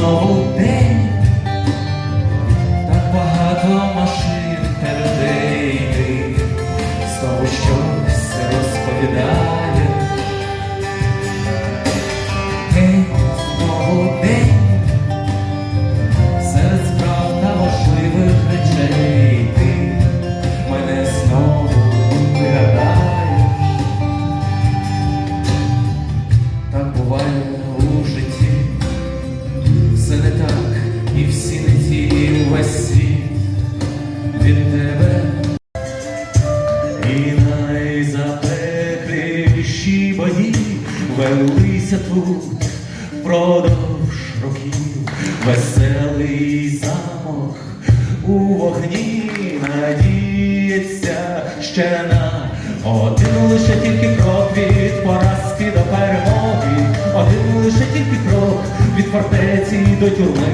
no веселий замок у вогні надіється ще на один лише тільки крок від поразки до перемоги, один лише тільки крок від фортеці до тюрми.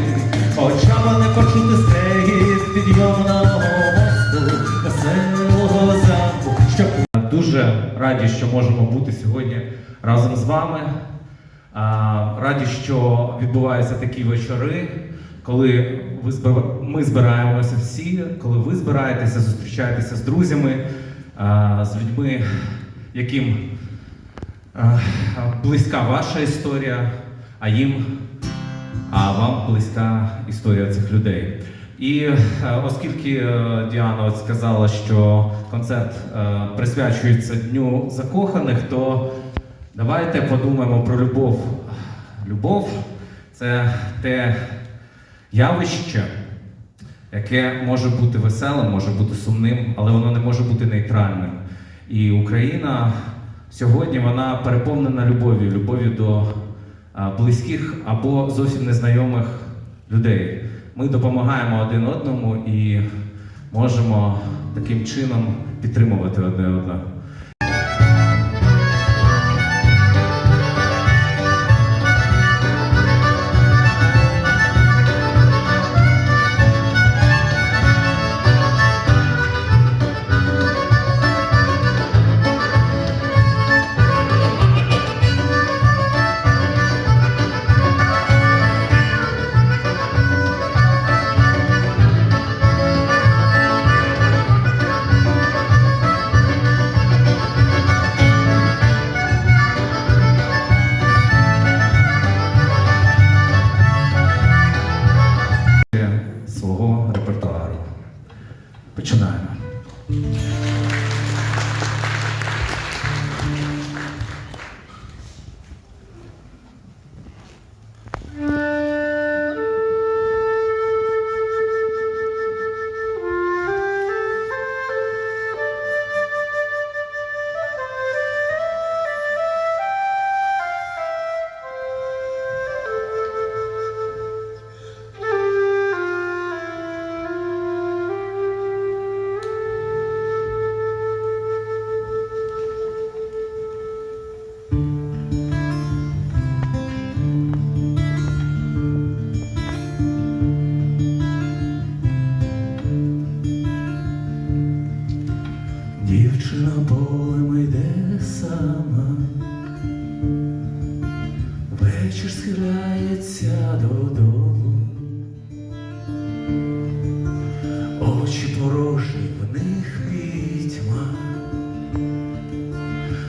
Хоча вони почути стегіт підйомного мосту, веселого замку, що Дуже раді, що можемо бути сьогодні разом з вами. Раді, що відбуваються такі вечори, коли ви ми збираємося всі, коли ви збираєтеся, зустрічаєтеся з друзями, з людьми, яким близька ваша історія, а їм, а вам близька історія цих людей. І оскільки е, Діана сказала, що концерт е, присвячується Дню закоханих, то давайте подумаємо про любов. Любов це те явище, яке може бути веселим, може бути сумним, але воно не може бути нейтральним. І Україна сьогодні вона переповнена любов'ю, любов'ю до близьких або зовсім незнайомих людей. Ми допомагаємо один одному і можемо таким чином підтримувати одне одного.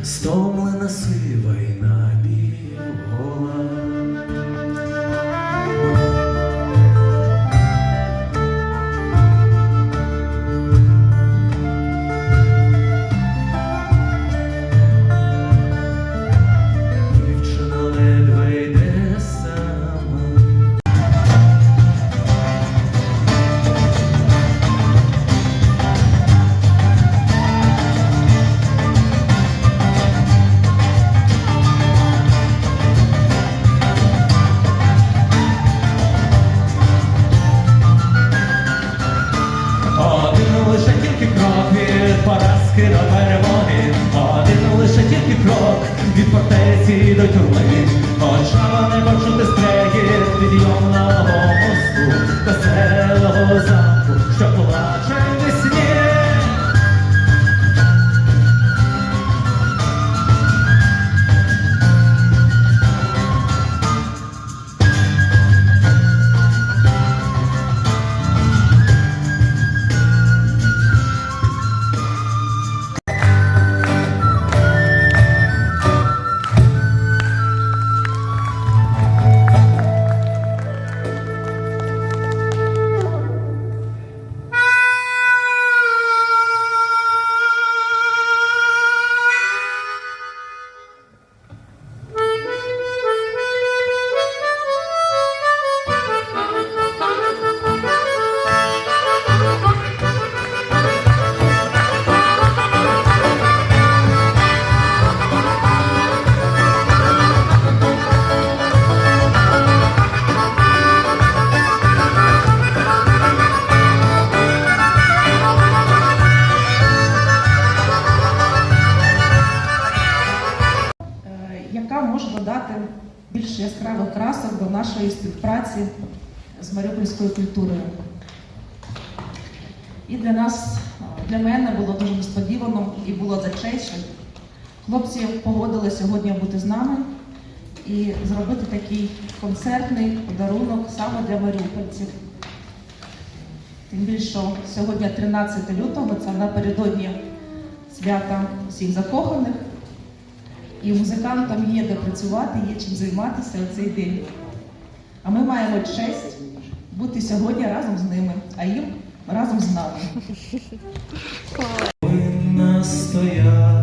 Стомлена сива й поразки до перемоги, один лише тільки крок від фортеці до тюрми. Яскравих красок до нашої співпраці з Маріупольською культурою. І для нас, для мене було дуже несподівано і було за честь, що хлопці погодили сьогодні бути з нами і зробити такий концертний подарунок саме для маріупольців. Тим більше, що сьогодні 13 лютого, це напередодні свята всіх закоханих. І музикантам є де працювати, є чим займатися у цей день. А ми маємо честь бути сьогодні разом з ними, а їм разом з нами. Ми стояти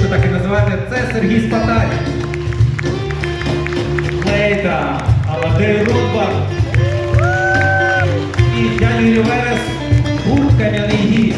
барабани, так і називати, це Сергій Спаталь. Лейта, Аладей Рудбар і дядя Юрій Верес, гурт Кам'яний гість.